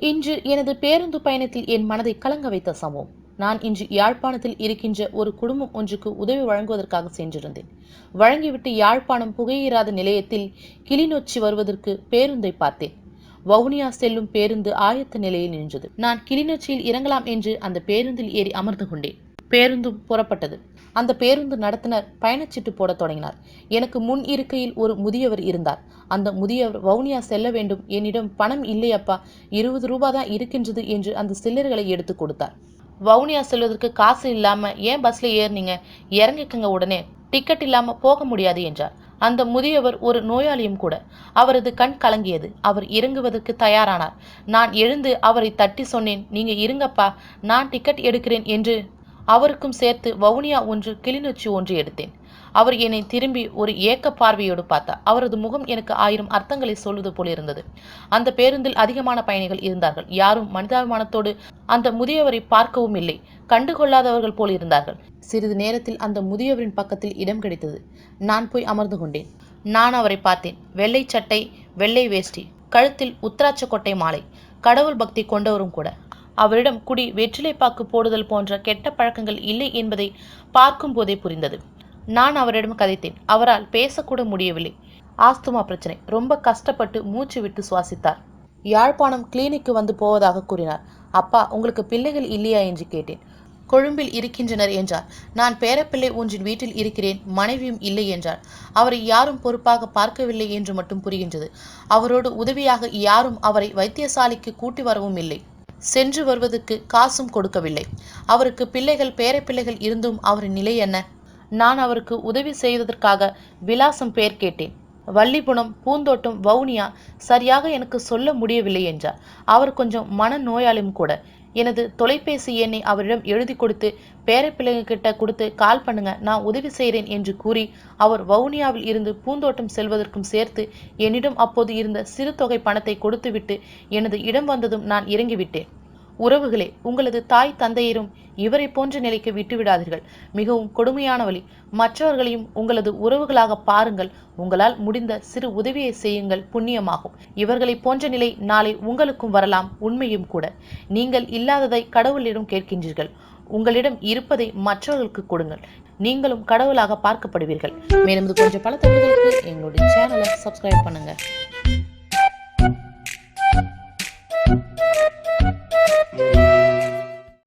இன்று எனது பேருந்து பயணத்தில் என் மனதை கலங்க வைத்த சம்பவம் நான் இன்று யாழ்ப்பாணத்தில் இருக்கின்ற ஒரு குடும்பம் ஒன்றுக்கு உதவி வழங்குவதற்காக சென்றிருந்தேன். வழங்கிவிட்டு யாழ்ப்பாணம் புகையிராத நிலையத்தில் கிளிநொச்சி வருவதற்கு பேருந்தை பார்த்தேன். வவுனியா செல்லும் பேருந்து ஆயத்த நிலையில் நின்றது. நான் கிளிநொச்சியில் இறங்கலாம் என்று அந்த பேருந்தில் ஏறி அமர்ந்து கொண்டேன். பேருந்தும் புறப்பட்டது. அந்த பேருந்து நடத்தினர் பயணச்சீட்டு போட தொடங்கினார். எனக்கு முன் இருக்கையில் ஒரு முதியவர் இருந்தார். அந்த முதியவர் வவுனியா செல்ல வேண்டும். என்னிடம் பணம் இல்லையப்பா இருபது ரூபா தான் இருக்கின்றது என்று அந்த சில்லர்களை எடுத்து கொடுத்தார். வவுனியா செல்வதற்கு காசு இல்லாம ஏன் பஸ்ல ஏறினீங்க? இறங்கிக்கங்க உடனே. டிக்கெட் இல்லாம போக முடியாது என்றார். அந்த முதியவர் ஒரு நோயாளியும் கூட. அவரது கண் கலங்கியது. அவர் இறங்குவதற்கு தயாரானார். நான் எழுந்து அவரை தட்டி சொன்னேன். நீங்க இருங்கப்பா. நான் டிக்கெட் எடுக்கிறேன் என்று அவருக்கும் சேர்த்து வவுனியா ஒன்று கிளிநொச்சி ஒன்று எடுத்தேன். அவர் என்னை திரும்பி ஒரு ஏக்க பார்வையோடு பார்த்தார். அவரது முகம் எனக்கு ஆயிரம் அர்த்தங்களை சொல்வது போல இருந்தது. அந்த பேருந்தில் அதிகமான பயணிகள் இருந்தார்கள். யாரும் மனிதாபிமானத்தோடு அந்த முதியவரை பார்க்கவும் இல்லை. கண்டுகொள்ளாதவர்கள் போல் இருந்தார்கள். சிறிது நேரத்தில் அந்த முதியவரின் பக்கத்தில் இடம் கிடைத்தது. நான் போய் அமர்ந்து கொண்டேன். நான் அவரை பார்த்தேன். வெள்ளை சட்டை வெள்ளை வேஷ்டி கழுத்தில் உத்ராட்ச கொட்டை மாலை கடவுள் பக்தி கொண்டவரும் கூட. அவரிடம் குடி வெற்றிலைப்பாக்கு போடுதல் போன்ற கெட்ட பழக்கங்கள் இல்லை என்பதை பார்க்கும் போதே புரிந்தது. நான் அவரிடம் கதைத்தேன். அவரால் பேசக்கூட முடியவில்லை. ஆஸ்துமா பிரச்சனை. ரொம்ப கஷ்டப்பட்டு மூச்சு விட்டு சுவாசித்தார். யாழ்ப்பாணம் கிளினிக்கு வந்து போவதாக கூறினார். அப்பா உங்களுக்கு பிள்ளைகள் இல்லையா என்று கேட்டேன். கொழும்பில் இருக்கின்றனர் என்றார். நான் பேரப்பிள்ளை ஒன்றின் வீட்டில் இருக்கிறேன். மனைவியும் இல்லை என்றார். அவரை யாரும் பொறுப்பாக பார்க்கவில்லை என்று மட்டும் புரிகின்றது. அவரோடு உதவியாக யாரும் அவரை வைத்தியசாலைக்கு கூட்டி வரவும் இல்லை. சென்று வருவதற்கு காசும் கொடுக்கவில்லை. அவருக்கு பிள்ளைகள் பேரப்பிள்ளைகள் இருந்தும் அவரின் நிலை என்ன? நான் அவருக்கு உதவி செய்வதற்காக விலாசம் பெயர் கேட்டேன். வள்ளிபுணம் பூந்தோட்டம் வவுனியா சரியாக எனக்கு சொல்ல முடியவில்லை என்றார். அவர் கொஞ்சம் மன நோயாளியும் கூட. எனது தொலைபேசி எண்ணை அவரிடம் எழுதி கொடுத்து பேரப்பிள்ளைங்க கிட்ட கொடுத்து கால் பண்ணுங்க நான் உதவி செய்கிறேன் என்று கூறி அவர் வவுனியாவில் இருந்து பூந்தோட்டம் செல்வதற்கும் சேர்த்து என்னிடம் அப்போது இருந்த சிறு தொகை பணத்தை கொடுத்துவிட்டு எனது இடம் வந்ததும் நான் இறங்கிவிட்டேன். உறவுகளே உங்களது தாய் தந்தையரும் இவரை போன்ற நிலைக்கு விட்டுவிடாதீர்கள். மிகவும் கொடுமையான வழி. மற்றவர்களையும் உங்களது உறவுகளாக பாருங்கள். உங்களால் முடிந்த சிறு உதவியை செய்யுங்கள். புண்ணியமாகும். இவர்களை போன்ற நிலை நாளை உங்களுக்கும் வரலாம். உண்மையும் கூட. நீங்கள் இல்லாததை கடவுளிடம் கேட்கின்றீர்கள். உங்களிடம் இருப்பதை மற்றவர்களுக்கு கொடுங்கள். நீங்களும் கடவுளாக பார்க்கப்படுவீர்கள். மேலும் இது போன்ற பல தமிழர்களுக்கு எங்களுடைய சேனலை சப்ஸ்கிரைப் பண்ணுங்க.